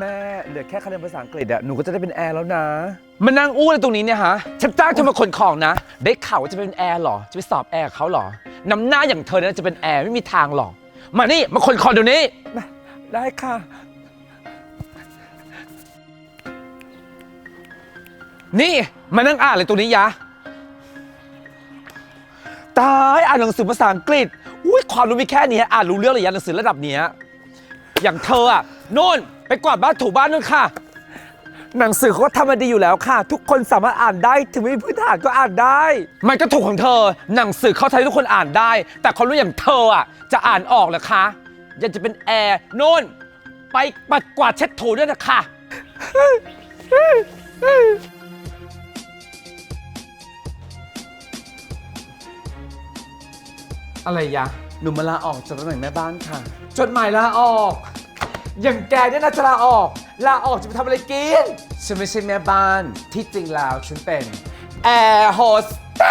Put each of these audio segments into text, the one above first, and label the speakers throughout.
Speaker 1: แม่เหลือแค่คะแนนภาษาอังกฤษอะหนูก็จะได้เป็นแอร์แล้วนะ มานั่งอู้อะไรตรงนี้เนี่ยฮะฉันจ้างเธอมาขนของนะ ได้ข่าวว่าจะเป็นแอร์เหรอ จะไปสอบแอร์กับเขาเหรอ น้ำหน้าอย่างเธอเนี่ยจะเป็นแอร์ไม่มีทางหรอก มานี่มาขนของเดี๋ยวนี้ ได้ค่ะ นี่มานั่งอ่านอะไรตรงนี้ยะ ตายอ่านหนังสือภาษาอังกฤษ อุ้ยความรู้มีแค่นี้อ่านรู้เรื่องเลยยะหนังสือระดับเนี้ย อย่างเธออะโน่น ไปกวาดบ้านถูบ้านนู่นค่ะ หนังสือเขาก็ทำมาดีอยู่แล้วค่ะ ทุกคนสามารถอ่านได้ ถึงไม่มีพื้นฐานก็อ่านได้ มันก็ถูกของเธอ หนังสือเข้าใจทุกคนอ่านได้ แต่ความรู้อย่างเธออะ จะอ่านออกเหรอคะยังจะเป็นแอร์โน่นไปปัดกวาดเช็ดถูด้วยนะคะอะไรยะหนูมาลาออกจากตำแหน่งแม่บ้านค่ะ จดหมายลาออก อย่างแกเนี่ยนะจะลาออก ลาออกจะไปทำอะไรกิน ฉันไม่ใช่แม่บ้าน ที่จริงแล้วฉันเป็นแอร์โฮสเต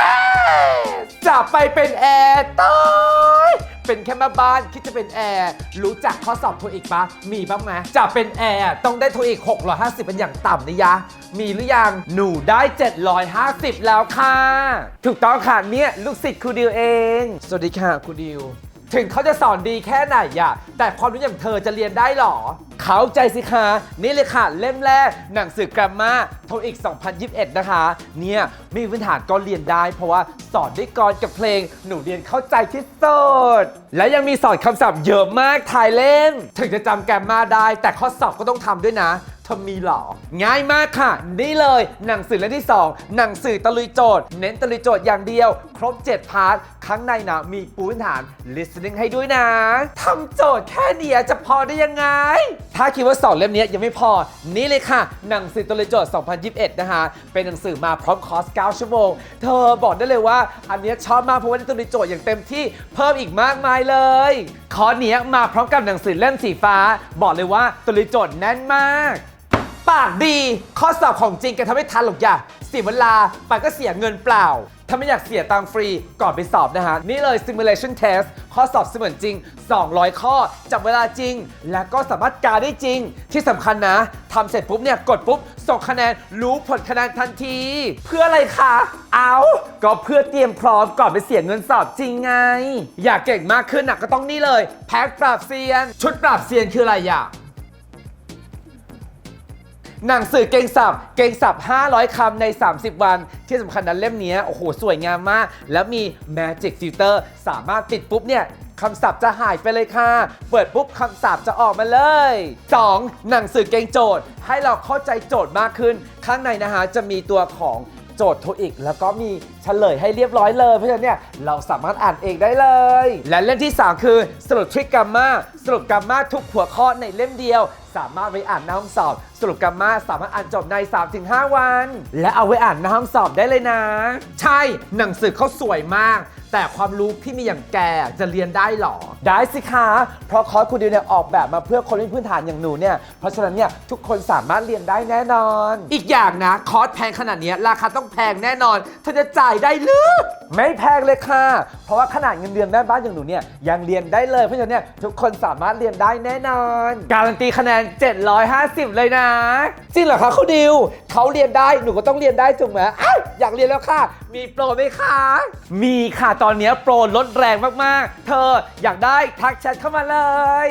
Speaker 1: สจะไปเป็นแอร์ต้อยเป็นแค่แม่บ้านคิดจะเป็นแอร์รู้จักข้อสอบโทอีกปะมีบ้างไหมจะเป็นแอร์ต้องได้โทอีก 650 เป็นอย่างต่ำนะยะ มีหรือยังหนูได้ 750 แล้วค่ะ ถูกต้องค่ะเนี่ยลูกศิษย์ครูดิวเอง สวัสดีค่ะครูดิว ถึงเขาจะสอนดีแค่ไหนอะแต่ความรู้อย่างเธอจะเรียนได้หรอ เขาใจสิคะนี่เลยค่ะ เล่มแรก หนังสือกราฟมาโทอีก 2021 นะคะ เนี่ยไมมีพื้นฐานก็เรียนได้ เพราะว่าสอนด้วยกรกับเพลง หนูเรียนเข้าใจที่สุดและยังมีสอนคำศัพท์เยอะมากทายเล่นถึงจะจำแกรมมาได้ แต่ข้อสอบก็ต้องทำด้วยนะเธอมีเหรอ ง่ายมากค่ะ นี่เลย หนังสือเล่มที่ 2 หนังสือตะลุยโจทย์ เน้นตะลุยโจทย์อย่างเดียว ครบ 7 พาร์ท ข้างในนะมีปูพื้นฐาน listening ให้ด้วยนะทำโจทย์แค่เนี้ยจะพอได้ยังไง ถ้าคิดว่าสองเล่มนี้ยังไม่พอ นี่เลยค่ะ หนังสือตะลุยโจทย์ 2021 นะคะ เป็นหนังสือมาพร้อมคอร์ส 9 ชั่วโมง เธอบอกได้เลยว่า อันนี้ชอบมากเพราะว่าได้ตะลุยโจทย์อย่างเต็มที่เพิ่มอีกมากมายเลยคอร์สเนี้ยมาพร้อมกับหนังสือเล่มสีฟ้า บอกเลยว่าตะลุยโจทย์แน่นมาก ปากดี ข้อสอบของจริงแกทำไม่ทันหรอกอย่าเสียเวลาไปก็เสียเงินเปล่า ถ้าไม่อยากเสียตังค์ฟรีก่อนไปสอบนะฮะ นี่เลย simulation test ข้อสอบเสมือนจริง 200 ข้อจับเวลาจริง และก็สามารถกาได้จริง ที่สำคัญนะทำเสร็จปุ๊บเนี่ย กดปุ๊บ ส่งคะแนนรู้ผลคะแนนทันที เพื่ออะไรคะ เอาก็เพื่อเตรียมพร้อมก่อนไปเสียเงินสอบจริงไง อยากเก่งมากขึ้นนะก็ต้องนี่เลย แพ็คปราบเซียน ชุดปราบเซียนคืออะไรอะ หนังสือเก่งสับเก่งสับ 500 คำใน 30 วัน ที่สำคัญนั้นเล่มนี้โอ้โห สวยงามมาก แล้วมี Magic Filter สามารถติดปุ๊บเนี่ยคำศัพท์จะหายไปเลยค่ะ เปิดปุ๊บคำศัพท์จะออกมาเลย 2. หนังสือเก่งโจทย์ ให้เราเข้าใจโจทย์มากขึ้น ข้างในนะฮะจะมีตัวของโจทย์โทอีก แล้วก็มีเฉลยให้เรียบร้อยเลย เพราะฉะนั้นเนี่ยเราสามารถอ่านเองได้เลย และเล่มที่ 3 คือสรุปทริคกรรมาสรุปกรรมาทุกหัวข้อในเล่มเดียว สามารถไปอ่านหน้าห้องสอบ สรุปกรรมาสามารถอ่านจบใน 3-5 วัน และเอาไว้อ่านหน้าห้องสอบได้เลยนะ ใช่หนังสือเขาสวยมาก แต่ความรู้ที่มีอย่างแกจะเรียนได้หรอ ได้สิคะ เพราะคอร์สคุณดิวเนี่ยออกแบบมาเพื่อคนที่พื้นฐานอย่างหนูเนี่ย เพราะฉะนั้นเนี่ยทุกคนสามารถเรียนได้แน่นอน อีกอย่างนะ คอร์สแพงขนาดเนี้ยราคาต้องแพงแน่นอนเธอจะจ่ายได้หรือ ไม่แพงเลยค่ะ เพราะว่าขนาดเงินเดือนแม่บ้านอย่างหนูเนี่ยยังเรียนได้เลย เพราะฉะนั้นเนี่ยทุกคนสามารถเรียนได้แน่นอน การันตีคะแนน750 เลยนะ จริงเหรอคะคุณดิวเขาเรียนได้หนูก็ต้องเรียนได้ถูกไหมอ้าวอยากเรียนแล้วค่ะ มีโปรไหมคะ มีค่ะตอนนี้โปรลดแรงมากๆ เธออยากได้ทักแชทเข้ามาเลย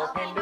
Speaker 2: Open Durian. Yay!